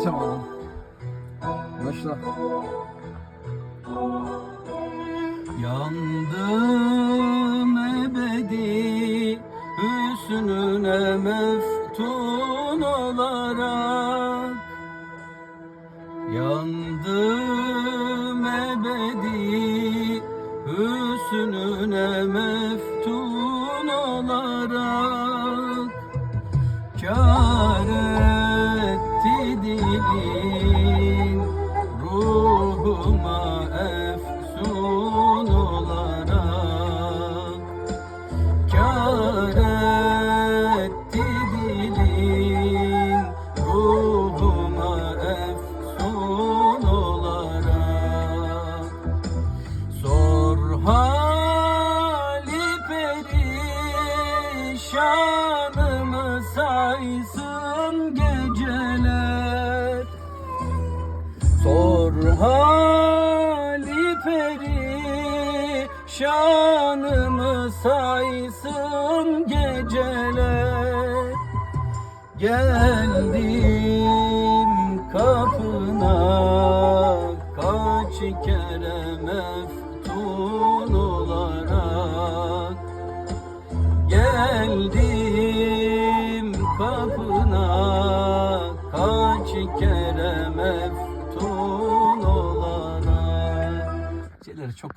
Başla. Yandım ebedi hüsnüne meftun olarak Yandım ebedi hüsnüne meftun olarak Kâr dilin ruhuma efsun olarak Kâr etti dilin ruhuma efsun olarak. Sor hali perişanımı saysın hali perişanımı saysın geceler. Geldim kapına kaç kere meftun olarak. Geldim kapına kaç kere çok